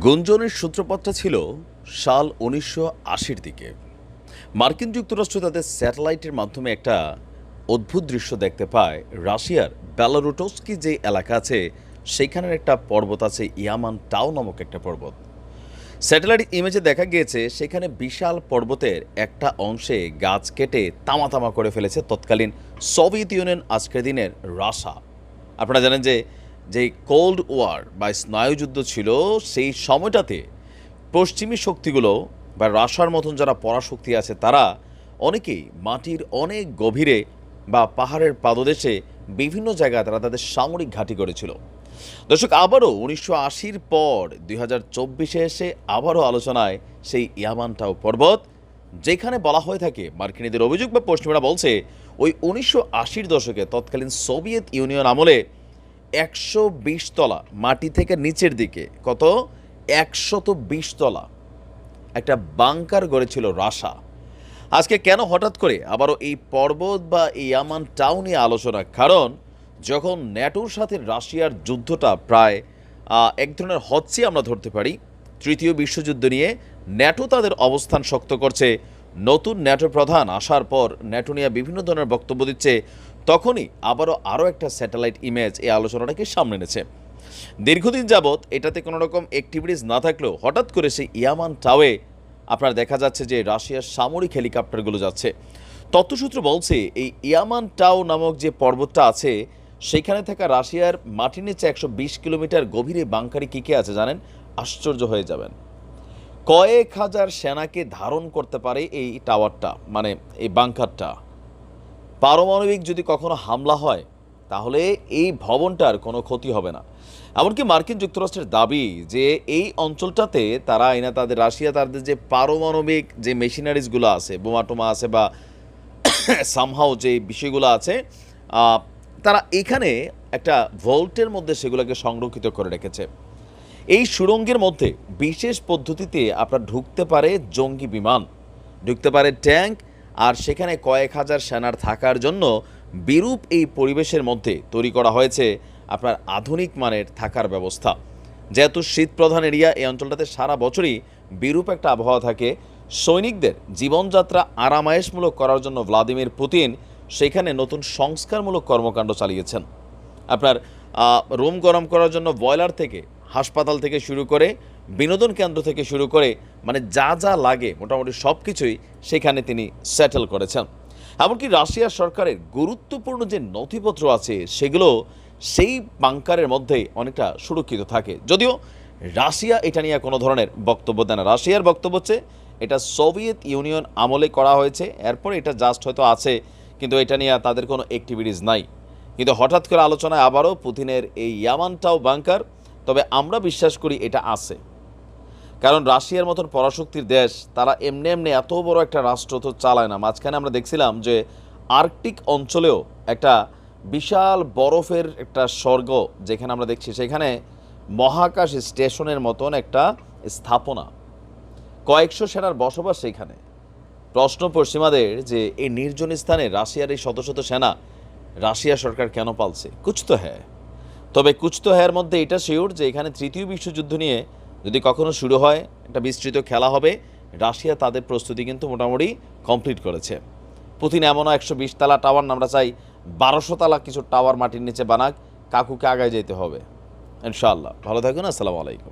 গুঞ্জনের সূত্রপাতটা ছিল সাল উনিশশো আশির দিকে। মার্কিন যুক্তরাষ্ট্র তাদের স্যাটেলাইটের মাধ্যমে একটা অদ্ভুত দৃশ্য দেখতে পায়। রাশিয়ার বেলারুটস্কি যে এলাকা আছে, সেখানের একটা পর্বত আছে, ইয়ামান টাও নামক একটা পর্বত। স্যাটেলাইট ইমেজে দেখা গিয়েছে, সেখানে বিশাল পর্বতের একটা অংশে গাছ কেটে তামা তামা করে ফেলেছে তৎকালীন সোভিয়েত ইউনিয়ন আজকের দিনের রাশা। আপনারা জানেন যে যে কোল্ড ওয়ার বা স্নায়ুযুদ্ধ ছিল, সেই সময়টাতে পশ্চিমী শক্তিগুলো বা রাশার মতন যারা পরাশক্তি আছে, তারা অনেকেই মাটির অনেক গভীরে বা পাহাড়ের পাদদেশে বিভিন্ন জায়গায় তারা তাদের সামরিক ঘাঁটি করেছিল দর্শক, আবারও উনিশশো আশির পর দুই হাজার চব্বিশে এসে আবারও আলোচনায় সেই ইয়ামানটাও পর্বত, যেখানে বলা হয়ে থাকে মার্কিনীদের অভিযোগ বা পশ্চিমরা বলছে, ওই উনিশশো আশির দশকে তৎকালীন সোভিয়েত ইউনিয়ন আমলে একশো বিশ তলা, মাটি থেকে নিচের দিকে। কত? একশত বিশ তলা। একটা বাংকার গড়েছিল রাশা। আজকে কেন হঠাৎ করে? আবারও এই পর্বত বা এই ইয়ামান টাউন আলোচনা। কারণ, যখন ন্যাটোর সাথে রাশিয়ার যুদ্ধটা প্রায় এক ধরনের হচ্ছে আমরা ধরতে পারি, তৃতীয় বিশ্বযুদ্ধ নিয়ে ন্যাটো তাদের অবস্থান শক্ত করছে। নতুন ন্যাটো প্রধান আসার পর ন্যাটো নিয়ে বিভিন্ন ধরনের বক্তব্য দিচ্ছে। তখনই আবারও আরও একটা স্যাটেলাইট ইমেজ এই আলোচনাটাকে সামনে এনেছে। দীর্ঘদিন যাবৎ এটাতে কোনো রকম অ্যাক্টিভিটিস না থাকলেও হঠাৎ করে সেই ইয়ামান টাওয়ে আপনার দেখা যাচ্ছে যে রাশিয়ার সামরিক হেলিকপ্টারগুলো যাচ্ছে। তথ্যসূত্র বলছে, এই ইয়ামান টাও নামক যে পর্বতটা আছে, সেখানে থাকা রাশিয়ার মাটির নিচে একশো বিশ কিলোমিটার গভীরে বাংকারি কী কে আছে জানেন? আশ্চর্য হয়ে যাবেন। কয়েক হাজার সেনাকে ধারণ করতে পারে এই টাওয়ারটা মানে এই বাংকারটা। পারমাণবিক যদি কখনো হামলা হয়, তাহলে এই ভবনটার কোনো ক্ষতি হবে না। এমনকি মার্কিন যুক্তরাষ্ট্রের দাবি যে এই অঞ্চলটাতে তারা এনা তাদের, রাশিয়া তাদের যে পারমাণবিক যে মেশিনারিজগুলো আছে বোমা টোমা আছে বা সামহাও যে বিষয়গুলো আছে তারা এখানে একটা ভোল্টের মধ্যে সেগুলোকে সংরক্ষিত করে রেখেছে। এই সুড়ঙ্গের মধ্যে বিশেষ পদ্ধতিতে আপনার ঢুকতে পারে জঙ্গি বিমান। ঢুকতে পারে ট্যাঙ্ক, আর সেখানে কয়েক হাজার সেনার থাকার জন্য বিরূপ এই পরিবেশের মধ্যে তৈরি করা হয়েছে আপনার আধুনিক মানের থাকার ব্যবস্থা। যেহেতু শীত প্রধান এরিয়া, এই অঞ্চলটাতে সারা বছরই বিরূপ একটা আবহাওয়া থাকে। সৈনিকদের জীবনযাত্রা আরামায়েশমূলক করার জন্য ভ্লাদিমির পুতিন সেখানে নতুন সংস্কারমূলক কর্মকাণ্ড চালিয়েছেন। আপনার রুম গরম করার জন্য বয়লার থেকে হাসপাতাল থেকে শুরু করে, বিনোদন কেন্দ্র থেকে শুরু করে মানে যা যা লাগে মোটামুটি সব কিছুই সেখানে তিনি সেটেল করেছেন। এমনকি রাশিয়া সরকারের গুরুত্বপূর্ণ যে নথিপত্র আছে সেগুলো সেই বাংকারের মধ্যে অনেকটা সুরক্ষিত থাকে। যদিও রাশিয়া এটা নিয়ে কোনো ধরনের বক্তব্য দেয় না। রাশিয়ার বক্তব্য হচ্ছে, এটা সোভিয়েত ইউনিয়ন আমলে করা হয়েছে, এরপর এটা জাস্ট হয়তো আছে, কিন্তু এটা নিয়ে তাদের কোনো অ্যাক্টিভিটিস নাই। কিন্তু হঠাৎ করে আলোচনায় আবারও পুতিনের এই ইয়ামানটাও বাংকার তবে আমরা বিশ্বাস করি এটা আছে। কারণ রাশিয়ার মতন পরাশক্তির দেশ, তারা এমনি এমনি এত বড় একটা রাষ্ট্র তো চালায় না। মাঝখানে আমরা দেখছিলাম যে আর্কটিক অঞ্চলেও একটা বিশাল বরফের একটা স্বর্গ যেখানে আমরা দেখছি, সেখানে মহাকাশ স্টেশনের মতন একটা স্থাপনা। কয়েকশো সেনার বসবাস সেখানে। প্রশ্ন পশ্চিমাদের যে এই নির্জন স্থানে রাশিয়ার এই শত শত সেনা, রাশিয়া সরকার কেন পালছে? কুছ তো হ্যাঁ তবে কুছ তো হ্যার মধ্যে এটা শিওর যে এখানে তৃতীয় বিশ্বযুদ্ধ নিয়ে যদি কখনো শুরু হয়, একটা বিস্তৃত খেলা হবে। রাশিয়া তাদের প্রস্তুতি কিন্তু মোটামুটি কমপ্লিট করেছে। পুতিন এমনও একশো বিশ তালা টাওয়ার আমরা চাই বারোশো তালা কিছু টাওয়ার মাটির নিচে বানাক, কাকুকে আগায় যেতে হবে। ইনশাআল্লাহ। ভালো থাকুন, আসসালামু আলাইকুম।